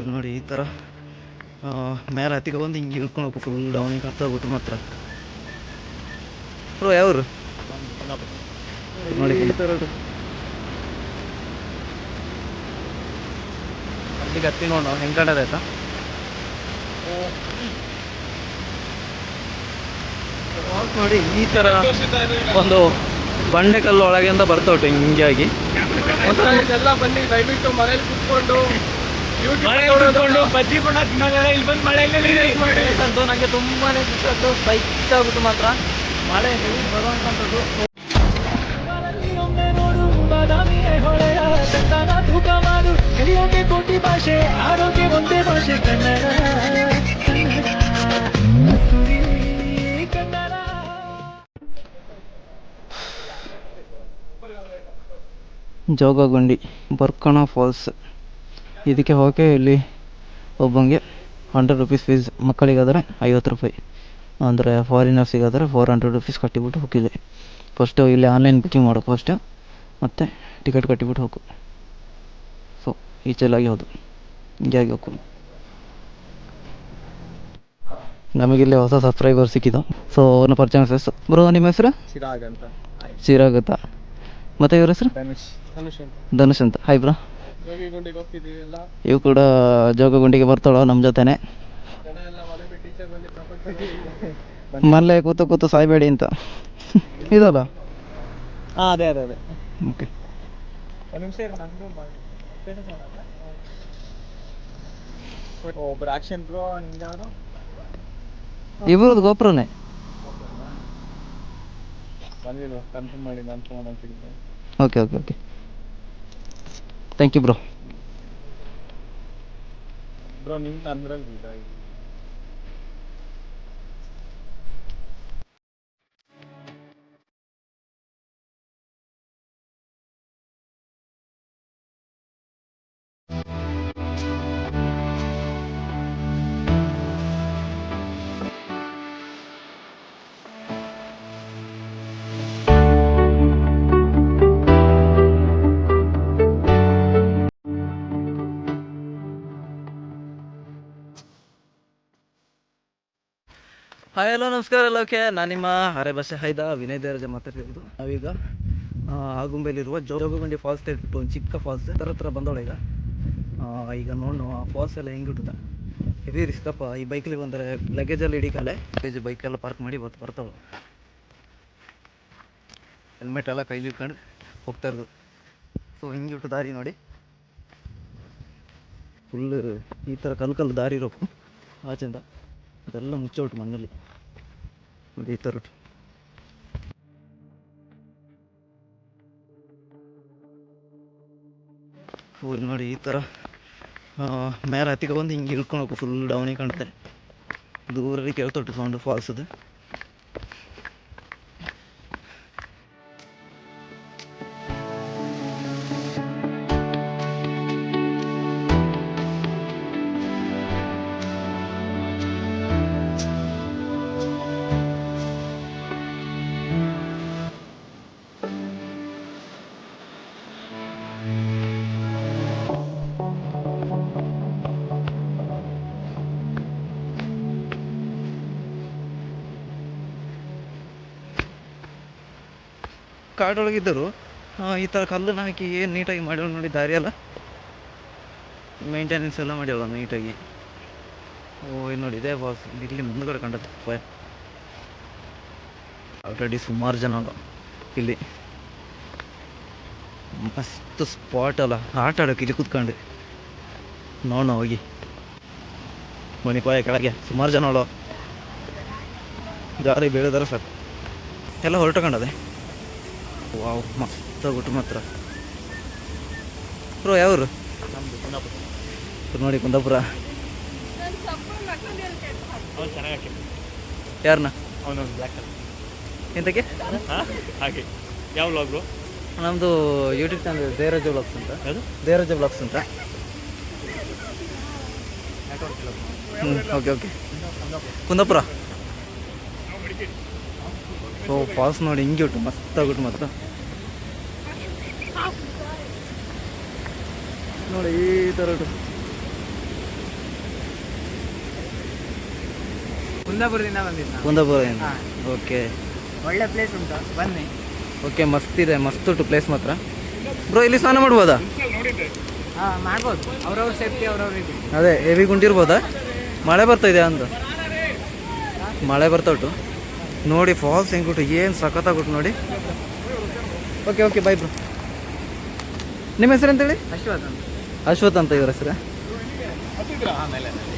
ಇಲ್ಲಿ ನೋಡಿ ಈ ಥರ ಮೇಲೆ ಹತ್ತಿಗೆ ಬಂದು ಹಿಂಗೆ ಇಳ್ಕೊಂಡು ಹೋಗ್ಬೇಕು ಡೌನಿಗೆ ಹತ್ತ ಹೋಗ್ಬಿಟ್ಟು ಮಾತ್ರ. ಬ್ರೋ ಯಾವ್ರು? ನೋಡಿ. ಈ ಥರ ಅಲ್ಲಿಗೆ ಹತ್ತಿ ನೋಡು ಹೆಂಗೆ ಕಂಡದ ಆಯ್ತಾ? ನೋಡಿ ಈ ಥರ ಒಂದು ಬಂಡೆಕಲ್ಲು ಒಳಗಿಂದ ಬರ್ತಾವಟ್ಟು ಹಿಂಗಾಗಿ ದಯವಿಟ್ಟು ಮನೇಲಿ ಕುತ್ಕೊಂಡು ಕುತ್ಕೊಂಡು ಬಜ್ಜಿ ಬಣ್ಣ ತಿನ್ನೋದೆಲ್ಲ. ಇಲ್ಲಿ ಬಂದು ಮಳೆಯಲ್ಲಿ ಅಂತೂ ನನಗೆ ತುಂಬಾನೇ ಇಷ್ಟ ಆಯ್ತು. ಸೈಕ್ ಆಗುತ್ತೆ ಮಾತ್ರ. ಮಳೆ ಹೆವಿ ಬರುವಂಥದ್ದು ಕೋಟಿ ಭಾಷೆ ಆರೋಗ್ಯ ಒಂದೇ ಭಾಷೆ ಕನ್ನಡ ಕನ್ನಡ ಕಸ್ತೂರಿ ಕನ್ನಡ. ಜೋಗಗುಂಡಿ ಬರ್ಕಣ ಫಾಲ್ಸ್. ಇದಕ್ಕೆ ಹೋಗೋಕ್ಕೆ ಇಲ್ಲಿ ಒಬ್ಬಂಗೆ ಹಂಡ್ರೆಡ್ ರುಪೀಸ್ ಫೀಸ್ ಮಕ್ಕಳಿಗಾದರೆ ಐವತ್ತು ರೂಪಾಯಿ. ಅಂದರೆ ಫಾರಿನರ್ಸಿಗಾದರೆ ಫೋರ್ ಹಂಡ್ರೆಡ್ ರುಪೀಸ್ ಕಟ್ಟಿಬಿಟ್ಟು ಹೋಗಿದ್ದೆ ಫಸ್ಟು ಇಲ್ಲಿ ಆನ್ಲೈನ್ ಬುಕ್ಕಿಂಗ್ ಮಾಡು ಫಸ್ಟ್ ಮತ್ತು ಟಿಕೆಟ್ ಕಟ್ಟಿಬಿಟ್ಟು ಹೋಗು. ಸೊ ಈಚೆಲ್ಲಾಗಿ ಹೋದು ಹಿಂಗಾಗಿ ಹೋಗು. ನಮಗಿಲ್ಲಿ ಹೊಸ ಸಬ್ಸ್ಕ್ರೈಬರ್ ಸಿಕ್ಕಿದ್ದು. ಸೊ ಅವ್ರನ್ನ ಪರಿಚಯ ಬ್ರೋ ನಿಮ್ಮ ಹೆಸರು? ಚಿರಾಗ್ ಅಂತ. ಸಿರಾಗುತ್ತಾ ಮತ್ತು ಇವ್ರ ಹೆಸರು? ಧನುಷ್. ಧನುಷ್ ಅಂತ. ಧನುಷ್ ಅಂತ ಹಾಯ್ ಬ್ರೋ. ಯೋಗಿಗುಂಡಿಗೆ ಹೋಗ್ತಿದ್ದೀವಿ ಎಲ್ಲ. ಇವು ಕೂಡ ಜೋಗಗುಂಡಿಗೆ ಬರ್ತಾಳೋ ನಮ್ಮ ಜೊತೆನೆ. ಮಲ್ಲೆ ಎಲ್ಲ ಮನೆ ಬಿಟ್ಟು ಟೀಚರ್ ಬಂದು ಪ್ರಪಂಚ ಮನೇಲೆ ಕೂತು ಕೂತು ಸಾಯ್ಬೇಡಿ ಅಂತ. ಇದಲ್ಲ? ಹಾಂ ಅದೇ ಅದೇ ಅದೇ. ಓಕೆ ಒಂದು ನಿಮಿಷ ಇರು ನಂದು ಮಾಡಿ status ಮಾಡಲ್ಲ? ಓ, ಒಬ್ರು ಆಕ್ಷನ್ ಬ್ರೋ ನಿಮ್ಗೆ ಯಾರು ಇಬ್ಬರದ್ದು ಗೋಪುರನೇ. ಕನ್ಫರ್ಮ್ ಮಾಡಿ ನಾನು phone okay okay okay thank you bro bro ನಿಮ್ದು ಅಂದ್ರಲ್ಲಿ hi hello ನಮಸ್ಕಾರ ಎಲ್ಲೋಕೆ ನಾನು ನಿಮ್ಮ ಹರೆ ಬಸೆ ಹೈದ ವಿನಯ್ ದೇವರಾಜ ಮಾತಾಡ್ತಿರೋದು. ನಾವೀಗ ಆಗುಂಬೆಲಿರುವ ಜೋಗಗುಂಡಿ ಫಾಲ್ಸ್ ಹೇಳ್ಬಿಟ್ಟು ಒಂದು ಚಿಕ್ಕ ಫಾಲ್ಸ್, ಥರ ಹತ್ರ ಬಂದವಳೆ ಈಗ. ಈಗ ನೋಡು ಆ ಫಾಲ್ಸ್ ಎಲ್ಲ ಹೆಂಗೆ ಇಟ್ಟದ ಹೆವಿ ರಿಸ್ಕಪ್ಪ ಈ ಬೈಕಲ್ಲಿ ಬಂದರೆ ಲಗೇಜಲ್ಲಿ ಹಿಡಿಕಲೆ ಲಗೇಜ್ ಬೈಕೆಲ್ಲ ಪಾರ್ಕ್ ಮಾಡಿ ಇವತ್ತು ಬರ್ತಾವೆ ಹೆಲ್ಮೆಟ್ ಎಲ್ಲ ಕೈಲಿ ಇಟ್ಕೊಂಡು ಹೋಗ್ತಾ ಇರೋದು. ಸೊ ಹಿಂಗೆ ಇಟ್ಟು ದಾರಿ ನೋಡಿ. ಫುಲ್ ಈ ಥರ ಕಲ್ಲು ಕಲ್ಲು ದಾರಿ ಇರೋಕು ಆಚೆಯಿಂದ. ಅದೆಲ್ಲ ಮುಚ್ಚೋಟು ಮಣ್ಣಲ್ಲಿ ಈ ಥರ ಫುಲ್ ನೋಡಿ ಈ ಥರ ಮೇಲೆ ಹತ್ತಿಗೆ ಬಂದು ಹಿಂಗೆ ಇಳ್ಕೊಂಡು ಹೋಗು ಫುಲ್ ಡೌನಿಗೆ ಕಾಣ್ತಾರೆ ದೂರಲ್ಲಿ ಕೇಳ್ತೊಟ್ಟು ಸೌಂಡು ಫಾಲ್ಸದು ಕಾಡೊಳಗಿದ್ದರು ಈ ಥರ ಕಲ್ಲನ್ನು ಹಾಕಿ ಏನು ನೀಟಾಗಿ ಮಾಡ್ಯಾಳ ನೋಡಿ ದಾರಿ ಎಲ್ಲ ಮೇಂಟೆನೆನ್ಸ್ ಎಲ್ಲ ಮಾಡ್ಯಾಳ ನೀಟಾಗಿ. ಓ ಇಲ್ಲಿ ನೋಡಿ, ಇದೇ ಬಾಸ್ ಇಲ್ಲಿ ಮುಂದ್ಗಡೆ ಕಂಡದ್ದು. ಆಲ್ರೆಡಿ ಸುಮಾರು ಜನ ಇಲ್ಲಿ. ಮಸ್ತ್ ಸ್ಪಾಟ್ ಅಲ್ಲ. ಆಟ ಆಡೋಕೆ ಇಲ್ಲಿ ಕೂತ್ಕೊಂಡು. ನೋಡೋಣ ಹೋಗಿ. ಮನೆ ಪಾಯ ಕೆಳಗೆ. ಸುಮಾರು ಜನ ಅಲ್ಲ ಜಾರಿ ಬೀಳಿದಾರೆ ಸರ್. ಎಲ್ಲ ಹೊರಟುಕೊಂಡದೆ ವಾವ್ ಮಸ್ತ್ ಆಗ್ಬಿಟ್ಟು ಮಾತ್ರ. ಬ್ರೋ ಯಾವ್ರು? ನೋಡಿ ಕುಂದಾಪುರ. ಯಾರನ್ನ ಎಂತಕ್ಕೆ? ಹಾಗೆ. ಯಾವ ವ್ಲಾಗ್ ಬ್ರೋ? ನಮ್ಮದು ಯೂಟ್ಯೂಬ್ ಚಾನಲ್ ದೇವರಾಜ ಬ್ಲಾಗ್ಸ್ ಅಂತ. ಅದು ದೇವರಾಜ ಬ್ಲಾಗ್ಸ್ ಅಂತ. ಹ್ಞೂ okay okay Kundapura? So falls ನೋಡಿ ಹಿಂಗೆ ಉಟ್ಟು ಮತ್ತಾಗ್ಬಿಟ್ಟು ಮತ್ತ. ನೋಡಿ ಈ ಥರ ಉಂಟು. ಕುಂದಾಪುರದಿಂದ ಬಂದಿದ್ದ ಕುಂದಾಪುರದಿಂದ. ಓಕೆ ಒಳ್ಳೆ ಪ್ಲೇಸ್ ಉಂಟು ಬನ್ನಿ. ಓಕೆ ಮಸ್ತ್ ಇದೆ ಮಸ್ತ್ ಉಂಟು ಪ್ಲೇಸ್ ಮಾತ್ರ. ಬ್ರೋ ಇಲ್ಲಿ ಸ್ನಾನ ಮಾಡ್ಬೋದಾ? ಮಾಡ್ಬೋದು. ಅವ್ರವ್ರ ಸೇಫ್ಟಿ ಅವ್ರವ್ರಿಗೆ ಅದೇ ಹೆವಿ ಗುಂಡಿರ್ಬೋದಾ ಮಳೆ ಬರ್ತಾ ಇದೆಯಾ ಅಂತ? ಮಳೆ ಬರ್ತಾ ಉಂಟು. ನೋಡಿ ಫಾಲ್ಸ್ ಹೆಂಗ್ಬಿಟ್ಟು ಏನು ಸಖತ್ತಾಗ್ಬಿಟ್ಟು ನೋಡಿ. ಓಕೆ ಓಕೆ ಬಾಯ್ ಬ್ರೋ ನಿಮ್ಮ ಹೆಸರು ಅಂತೇಳಿ? ಅಶ್ವಥ್ ಅಂತ. ಅಶ್ವಥ್ ಅಂತ ಇವ್ರ ಹೆಸರು.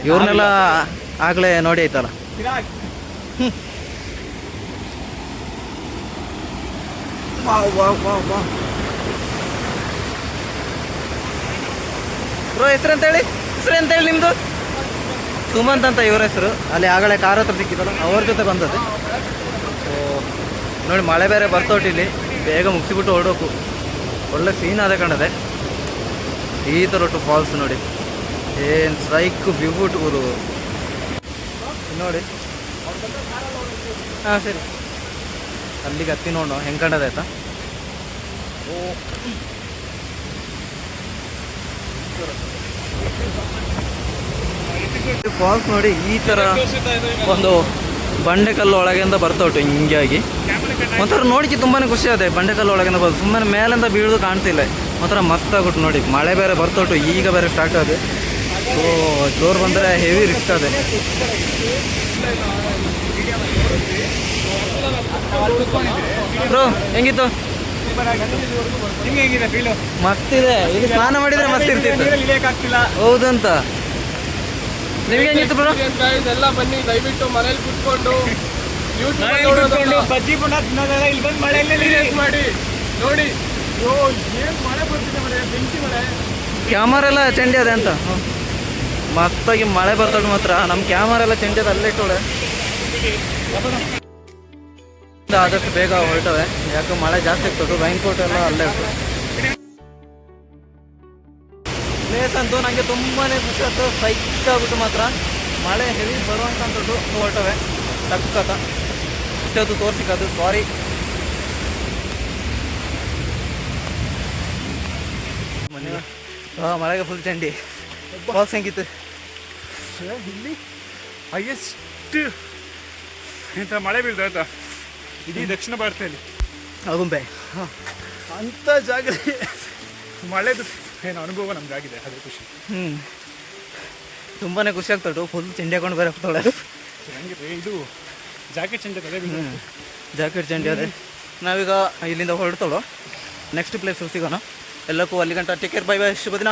ಇವ್ರನ್ನೆಲ್ಲ ಆಗಲೇ ನೋಡಿ ಆಯ್ತಲ್ಲ. ಬ್ರೋ ಹೆಸರು ಅಂತೇಳಿ? ಹೆಸರು ಅಂತೇಳಿ ನಿಮ್ಮದು ಸುಮಂತ್ ಅಂತ ಇವರ ಹೆಸರು. ಅಲ್ಲಿ ಆಗಲೇ ಕಾರ್ ಹತ್ರ ಸಿಕ್ಕಿದ್ದಲ್ಲ, ಅವ್ರ ಜೊತೆ ಬಂದದ್ದು. ಓ ನೋಡಿ, ಮಳೆ ಬೇರೆ ಬರ್ತೋಟ್ ಇಲ್ಲಿ. ಬೇಗ ಮುಗಿಸಿಬಿಟ್ಟು ಹೊರಡೋಕು. ಒಳ್ಳೆ ಸೀನ್ ಆದ ಕಂಡದೆ ಈ ಥರ ಒಟ್ಟು ಫಾಲ್ಸ್ ನೋಡಿ. ಏನು ಸ್ಟ್ರೈಕ್ ಬ್ಯೂಟ್ ಗುರು ನೋಡಿ. ಹಾಂ, ಸರಿ. ಅಲ್ಲಿಗೆ ಹತ್ತಿ ನೋಡೋಣ, ಹೆಂಗೆ ಕಾಣದೆ ಆಯ್ತಾ ಫಾಲ್ಸ್ ನೋಡಿ ಈ ತರ ಒಂದು ಬಂಡೆಕಲ್ಲು ಒಳಗಿಂದ ಬರ್ತಾ ಉಂಟು ಹಿಂಗಾಗಿ. ಒಂಥರ ನೋಡಿಕೆ ತುಂಬಾ ಖುಷಿ ಆಗುತ್ತೆ ಬಂಡೆಕಲ್ಲು ಒಳಗಿಂದ ಬಂದು ಸುಮ್ಮನೆ ಮೇಲಿಂದ ಬೀಳೋದು ಕಾಣ್ತಿಲ್ಲ. ಒಂಥರ ಮಸ್ತ್ ಆಗ್ಬಿಟ್ಟು ನೋಡಿ. ಮಳೆ ಬೇರೆ ಬರ್ತೋಟು ಈಗ ಬೇರೆ ಸ್ಟಾರ್ಟ್ ಆಗಿದೆ ಓ ಜೋರು ಬಂದರೆ ಹೆವಿ ರಿಸ್ಕ್ ಅದೇ ಬ್ರೋ ಹೆಂಗಿತ್ತು? ಮಸ್ತಿದೆ ಇದೆ. ಇಲ್ಲಿ ಸ್ನಾನ ಮಾಡಿದ್ರೆ ಮಸ್ತ್ ಇರ್ತಿತ್ತು. ಹೌದಂತ. ಎಲ್ಲ ಬನ್ನಿ ದಯವಿಟ್ಟು ಮನೇಲಿ ಕುತ್ಕೊಂಡು ಕೂತ್ಕೊಂಡು ಬಜ್ಜಿ ಪುನಃ ತಿನ್ನೋದಲ್ಲ ಇಲ್ಲಿ ಬಂದು ಮಳೆಯಲ್ಲೇ ಮಾಡಿ. ನೋಡಿ. ಏನ್ ಮಳೆ ಬರ್ತಿದೆ ಮಳೆ ಬೆಂಕಿ ಮಳೆ. ಕ್ಯಾಮರಾ ಎಲ್ಲ ಚಂಡಿ ಅದೇ ಅಂತ. ಮತ್ತಾಗಿ ಮಳೆ ಬರ್ತದೆ ಮಾತ್ರ. ನಮ್ಮ ಕ್ಯಾಮರಾ ಎಲ್ಲ ಚಂಡಿ ಅದ ಅಲ್ಲೇ ಇಟ್ಟೋಳೆ ಆದಷ್ಟು ಬೇಗ ಹೊರಟವೆ. ಯಾಕೆ ಮಳೆ ಜಾಸ್ತಿ ಇರ್ತದೆ ರೈನ್ಕೋಟ್ ಎಲ್ಲ ಅಲ್ಲೇ ಇತ್ತು ಅಂತೂ ನನಗೆ ತುಂಬಾ ಖುಷಿ ಆಯ್ತು ಸೈಕ್ ಆಗ್ಬಿಟ್ಟು ಮಾತ್ರ. ಮಳೆ ಹೆವಿ ಬರುವಂಥದ್ದು ಹೊರಟವೆ. ತಕ್ಕತ ಇಷ್ಟೊತ್ತು ತೋರಿಸಿಕದು ಸಾರಿ ಹಾಂ ಮಳೆಗೆ ಫುಲ್ ಚಂಡಿ. ಫಾಲ್ಸ್ ಹೆಂಗಿತ್ತು? ಇಲ್ಲಿ ಹೈಯೆಸ್ಟ್ ಇಂಥ ಮಳೆ ಬೀಳ್ತಾ ಆಯ್ತಾ ಇಡೀ ದಕ್ಷಿಣ ಭಾರತದಲ್ಲಿ. ಆಗುಂಬೆ ಅಂಥ ಜಾಗದಲ್ಲಿ ಮಳೆದು ಏನು ಅನುಭವ ನಮ್ಗಾಗಿದೆ ಅದೇ ಖುಷಿ. ಹ್ಞೂ ತುಂಬಾ ಖುಷಿ ಆಗ್ತಾಳು ಫುಲ್ ಚಂಡಿ ಹಾಕೊಂಡು ಬೇರೆ ಹೋಗ್ತಾಳೆ ಹೆಂಗಿದೆ ಇದು ಜಾಕೆಟ್ ಚೆಂಡಿ ಹ್ಞೂ ಜಾಕೆಟ್ ಚಂಡಿ ಅದೇ. ನಾವೀಗ ಇಲ್ಲಿಂದ ಹೊರಡ್ತಾಳು ನೆಕ್ಸ್ಟ್ ಪ್ಲೇಸ್ ಸಿಗೋಣ. ಎಲ್ಲಕ್ಕೂ ಅಲ್ಲಿ ಗಂಟ ಟೇಕ್ ಕೇರ್ ಬೈ ಬೈ ಶುಭ ದಿನ